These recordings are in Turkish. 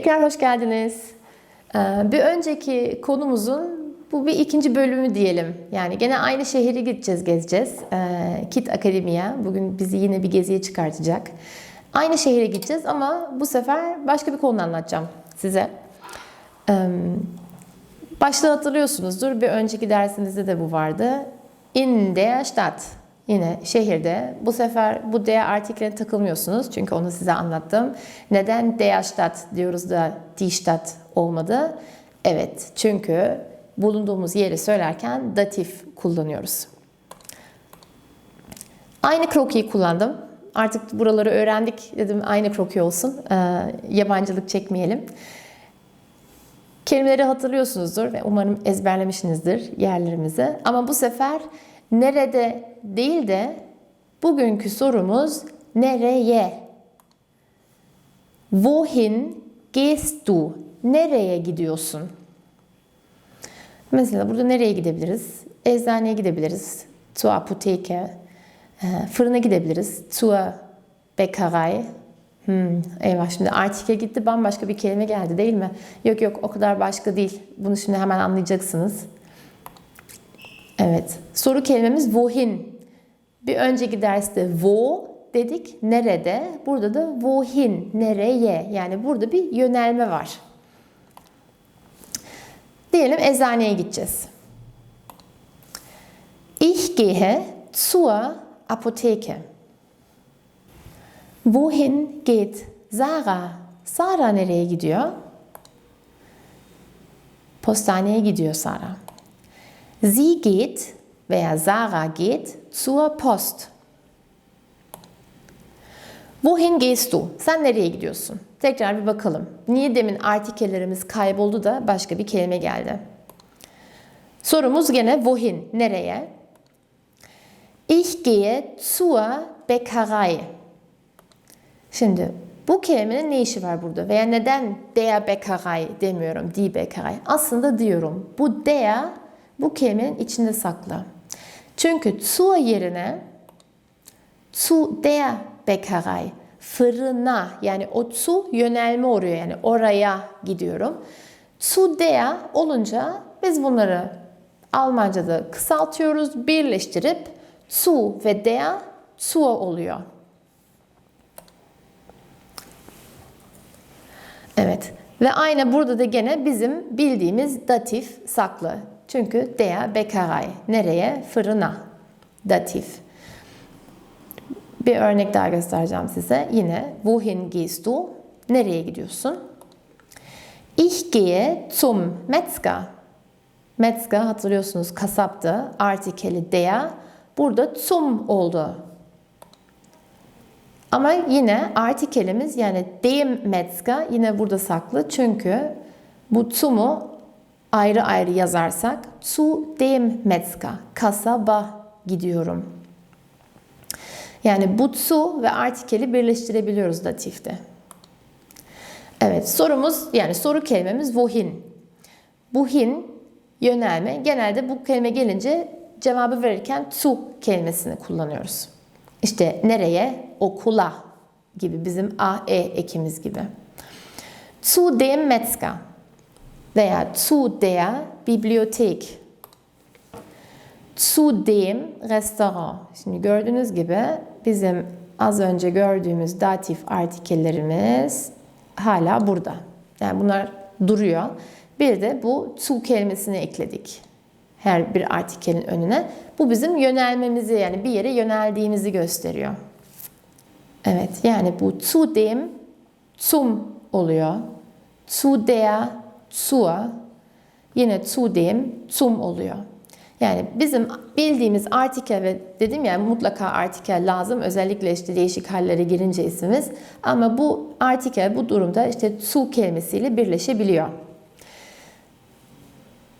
Tekrar hoş geldiniz. Ee, Bir önceki konumuzun bu bir ikinci bölümü diyelim. Yani gene aynı şehri gideceğiz, gezeceğiz. Ee, Kit Akademi'ye. Bugün bizi yine bir geziye çıkartacak. Aynı şehre gideceğiz ama bu sefer başka bir konu anlatacağım size. Ee, Başta hatırlıyorsunuzdur. Bir önceki dersimizde de bu vardı. In der Stadt. Yine şehirde. Bu sefer bu der artikline takılmıyorsunuz. Çünkü onu size anlattım. Neden der Stadt diyoruz da die Stadt olmadı? Evet. Çünkü bulunduğumuz yeri söylerken datif kullanıyoruz. Aynı krokiyi kullandım. Artık buraları öğrendik dedim aynı kroki olsun. Ee, yabancılık çekmeyelim. Kelimeleri hatırlıyorsunuzdur ve umarım ezberlemişsinizdir yerlerimizi. Ama bu sefer nerede değil de bugünkü sorumuz nereye? Wohin gehst du? Nereye gidiyorsun? Mesela burada nereye gidebiliriz? Eczaneye gidebiliriz. Zur Apotheke. Ee, Fırına gidebiliriz. Zur Bäckerei. Hmm, eyvah şimdi artike gitti bambaşka bir kelime geldi değil mi? Yok yok o kadar başka değil. Bunu şimdi hemen anlayacaksınız. Evet. Soru kelimemiz wohin. Bir önceki derste wo dedik. Nerede? Burada da wohin. Nereye? Yani burada bir yönelme var. Diyelim eczaneye gideceğiz. Ich gehe zur Apotheke. Wohin geht Sarah? Sara nereye gidiyor? Postaneye gidiyor Sara. Sie geht veya Sarah geht zur Post. Wohin gehst du? Sen nereye gidiyorsun? Tekrar bir bakalım. Niye demin artikelerimiz kayboldu da başka bir kelime geldi? Sorumuz gene wohin? Nereye? Ich gehe zur Bäckerei. Şimdi bu kelimenin ne işi var burada? Veya neden der Bäckerei demiyorum, die Bäckerei? Aslında diyorum. Bu der bu kelimenin içinde saklı. Çünkü zur yerine zu der Bäckerei fırına yani o zu yönelme oluyor yani oraya gidiyorum. Zu der olunca biz bunları Almanca'da kısaltıyoruz, birleştirip zu ve der zur oluyor. Evet. Ve aynı burada da gene bizim bildiğimiz datif saklı. Çünkü der Bäckerei. Nereye? Fırına. Datif. Bir örnek daha göstereceğim size. Yine wohin gehst du? Nereye gidiyorsun? Ich gehe zum Metzger. Metzger hatırlıyorsunuz kasaptı. Artikeli der. Burada zum oldu. Ama yine artikelimiz yani dem Metzger yine burada saklı. Çünkü bu zum'u ayrı ayrı yazarsak zu dem Metzger kasaba gidiyorum. Yani bu zu ve artikeli birleştirebiliyoruz datifte. Evet sorumuz yani soru kelimemiz wohin. Wohin yönelme. Genelde bu kelime gelince cevabı verirken zu kelimesini kullanıyoruz. İşte nereye? Okula gibi bizim a e ekimiz gibi. Zu dem Metzger veya zu der Bibliothek. Zu dem Restaurant. Şimdi gördüğünüz gibi bizim az önce gördüğümüz datif artikellerimiz hala burada. Yani bunlar duruyor. Bir de bu zu kelimesini ekledik her bir artikelin önüne. Bu bizim yönelmemizi yani bir yere yöneldiğimizi gösteriyor. Evet yani bu zu dem zum oluyor. Zu der zur yine zu dem zum oluyor. Yani bizim bildiğimiz artikel ve dedim ya mutlaka artikel lazım. Özellikle işte değişik hallere girince ismimiz. Ama bu artikel bu durumda işte zu kelimesiyle birleşebiliyor.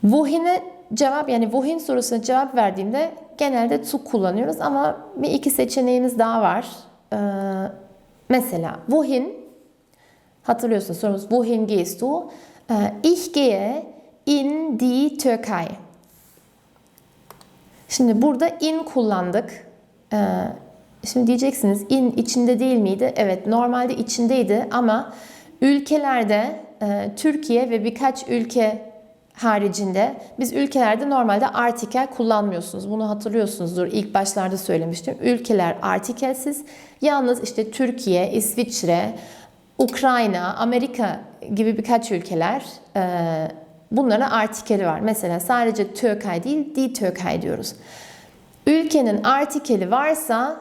Wohin'e cevap yani wohin sorusuna cevap verdiğimde genelde zu kullanıyoruz ama bir iki seçeneğimiz daha var. Ee, mesela wohin hatırlıyorsunuz sorumuz wohin gehst du? Ee, ich gehe in die Türkei. Şimdi burada in kullandık. Ee, şimdi diyeceksiniz in içinde değil miydi? Evet normalde içindeydi ama ülkelerde e, Türkiye ve birkaç ülke haricinde biz ülkelerde normalde artikel kullanmıyorsunuz. Bunu hatırlıyorsunuzdur. İlk başlarda söylemiştim. Ülkeler artikelsiz. Yalnız işte Türkiye, İsviçre, Ukrayna, Amerika gibi birkaç ülkeler e, bunlara artikeli var. Mesela sadece Türkiye değil, die Türkiye diyoruz. Ülkenin artikeli varsa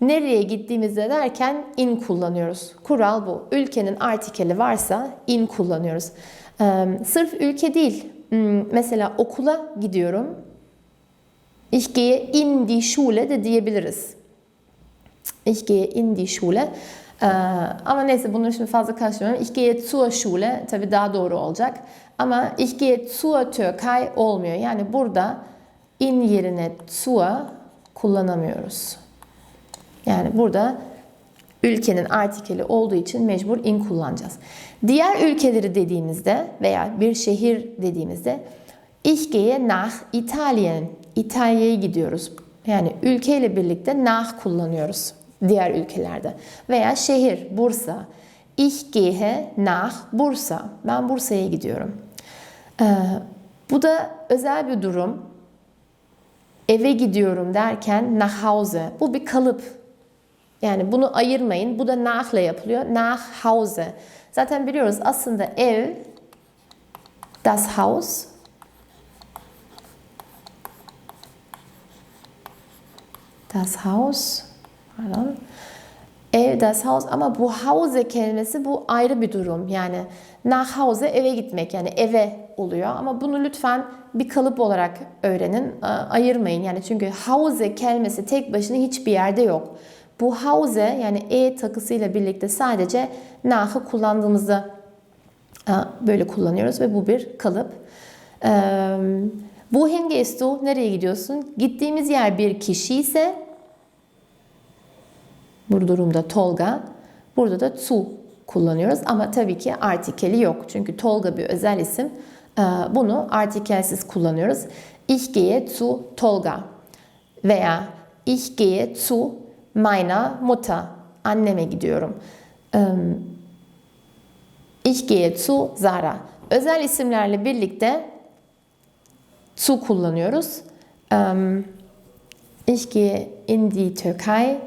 nereye gittiğimizde derken in kullanıyoruz. Kural bu. Ülkenin artikeli varsa in kullanıyoruz. Ee, sırf ülke değil. Mesela okula gidiyorum. Ich gehe in die Schule de diyebiliriz. Ich gehe in die Schule. Ee, ama neyse bunu şimdi fazla karıştırmıyorum. Ich gehe zur Schule tabii daha doğru olacak. Ama ich gehe zur Türkei olmuyor. Yani burada in yerine zur kullanamıyoruz. Yani burada ülkenin artikeli olduğu için mecbur in kullanacağız. Diğer ülkeleri dediğimizde veya bir şehir dediğimizde ich gehe nach Italien. İtalya'ya gidiyoruz. Yani ülkeyle birlikte nach kullanıyoruz diğer ülkelerde. Veya şehir Bursa. Ich gehe nach Bursa. Ben Bursa'ya gidiyorum. Ee, bu da özel bir durum. Eve gidiyorum derken nach Hause. Bu bir kalıp. Yani bunu ayırmayın. Bu da nach'la yapılıyor. Nach Hause. Zaten biliyoruz aslında ev das Haus das Haus pardon. Ev das ama bu Hause kelimesi bu ayrı bir durum. Yani nach Hause eve gitmek yani eve oluyor ama bunu lütfen bir kalıp olarak öğrenin. Ayırmayın. Yani çünkü Hause kelimesi tek başına hiçbir yerde yok. Bu Hause yani e takısıyla birlikte sadece nach'ı kullandığımızda böyle kullanıyoruz ve bu bir kalıp. Wohin gehst du? Nereye gidiyorsun? Gittiğimiz yer bir kişi ise bu durumda Tolga. Burada da zu kullanıyoruz ama tabii ki artikeli yok. Çünkü Tolga bir özel isim. Ee, Bunu artikelsiz kullanıyoruz. Ich gehe zu Tolga veya ich gehe zu meiner Mutter. Anneme gidiyorum. Ähm, Ich gehe zu Zara. Özel isimlerle birlikte zu kullanıyoruz. Ähm, Ich gehe in die Türkei.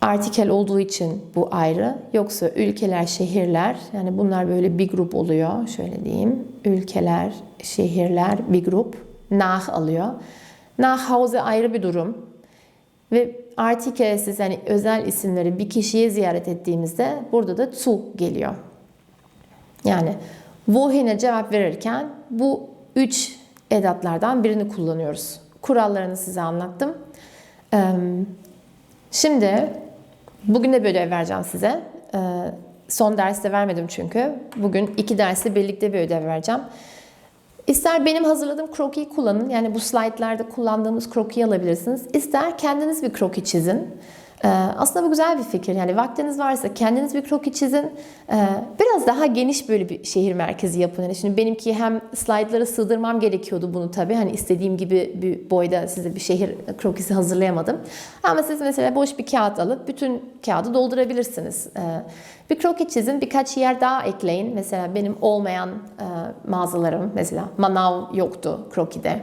Artikel olduğu için bu ayrı. Yoksa ülkeler, şehirler yani bunlar böyle bir grup oluyor. Şöyle diyeyim. Ülkeler, şehirler bir grup. Nach alıyor. Nach Hause ayrı bir durum. Ve artikelsiz yani özel isimleri bir kişiye ziyaret ettiğimizde burada da zu geliyor. Yani wohin'e cevap verirken bu üç edatlardan birini kullanıyoruz. Kurallarını size anlattım. Şimdi bugün de bir ödev vereceğim size. Ee, Son derste vermedim çünkü. Bugün iki derste birlikte bir ödev vereceğim. İster benim hazırladığım krokiyi kullanın. Yani bu slaytlarda kullandığımız krokiyi alabilirsiniz. İster kendiniz bir kroki çizin. Ee, aslında bu güzel bir fikir. Yani vaktiniz varsa kendiniz bir kroki çizin. Ee, biraz daha geniş böyle bir şehir merkezi yapın. Yani şimdi benimki hem slaytlara sığdırmam gerekiyordu bunu tabii. Hani istediğim gibi bir boyda size bir şehir krokisi hazırlayamadım. Ama siz mesela boş bir kağıt alıp bütün kağıdı doldurabilirsiniz. Ee, bir kroki çizin, birkaç yer daha ekleyin. Mesela benim olmayan e, mağazalarım, mesela manav yoktu krokide.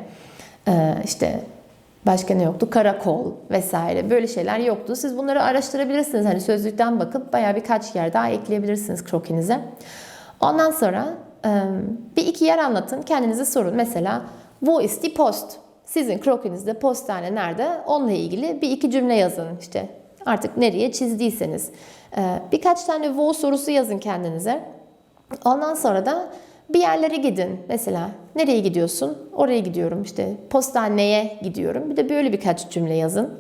İşte başka ne yoktu? Karakol vesaire böyle şeyler yoktu. Siz bunları araştırabilirsiniz. Hani sözlükten bakıp bayağı birkaç yer daha ekleyebilirsiniz krokinize. Ondan sonra bir iki yer anlatın. Kendinize sorun. Mesela wo ist die Post? Sizin krokinizde postane nerede? Onunla ilgili bir iki cümle yazın. İşte artık nereye çizdiyseniz. Birkaç tane wo sorusu yazın kendinize. Ondan sonra da bir yerlere gidin. Mesela nereye gidiyorsun? Oraya gidiyorum. İşte postaneye gidiyorum. Bir de böyle birkaç cümle yazın.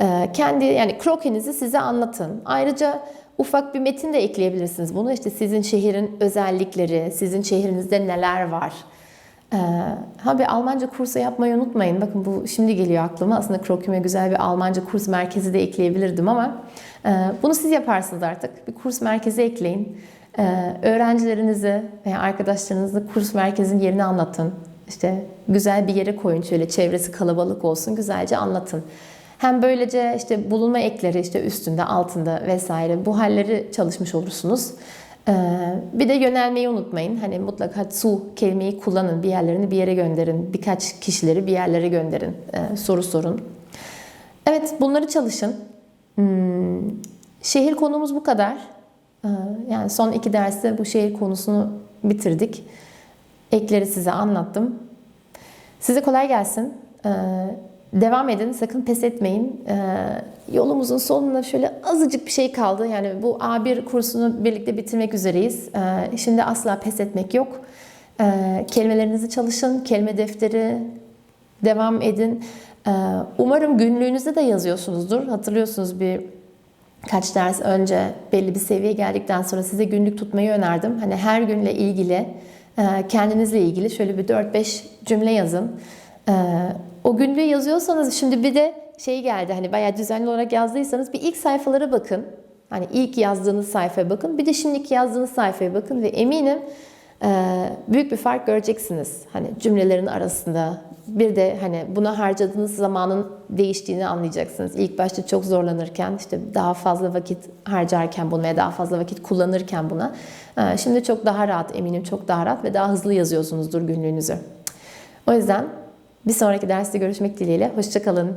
Ee, Kendi yani krokinizi size anlatın. Ayrıca ufak bir metin de ekleyebilirsiniz bunu. İşte sizin şehrin özellikleri, sizin şehrinizde neler var? Ee, ha bir Almanca kursu yapmayı unutmayın. Bakın bu şimdi geliyor aklıma. Aslında krokime güzel bir Almanca kurs merkezi de ekleyebilirdim ama e, bunu siz yaparsınız artık. Bir kurs merkezi ekleyin. Ee, öğrencilerinizi veya arkadaşlarınızı kurs merkezinin yerini anlatın. İşte güzel bir yere koyun şöyle çevresi kalabalık olsun güzelce anlatın. Hem böylece işte bulunma ekleri işte üstünde, altında vesaire bu halleri çalışmış olursunuz. Ee, bir de yönelmeyi unutmayın. Hani mutlaka su kelimeyi kullanın. Bir yerlerini bir yere gönderin. Birkaç kişileri bir yerlere gönderin. Ee, soru sorun. Evet bunları çalışın. Hmm, şehir konumuz bu kadar. Ee, yani son iki derste bu şehir konusunu bitirdik. Ekleri size anlattım. Size kolay gelsin. Ee, devam edin, sakın pes etmeyin. Ee, yolumuzun sonunda şöyle azıcık bir şey kaldı. Yani bu A1 kursunu birlikte bitirmek üzereyiz. Şimdi asla pes etmek yok. Kelimelerinizi çalışın, kelime defteri devam edin. Umarım günlüğünüzde de yazıyorsunuzdur. Hatırlıyorsunuz bir kaç ders önce belli bir seviyeye geldikten sonra size günlük tutmayı önerdim. Hani her günle ilgili, e, kendinizle ilgili şöyle bir 4-5 cümle yazın. Ee, o günlüğü yazıyorsanız şimdi bir de şey geldi hani bayağı düzenli olarak yazdıysanız bir ilk sayfalara bakın. Hani ilk yazdığınız sayfaya bakın. Bir de şimdiki yazdığınız sayfaya bakın ve eminim e, büyük bir fark göreceksiniz. Hani cümlelerin arasında bir de hani buna harcadığınız zamanın değiştiğini anlayacaksınız. İlk başta çok zorlanırken işte daha fazla vakit harcarken buna veya daha fazla vakit kullanırken buna. e, Şimdi çok daha rahat eminim çok daha rahat ve daha hızlı yazıyorsunuzdur günlüğünüzü. O yüzden bir sonraki derste görüşmek dileğiyle. Hoşçakalın.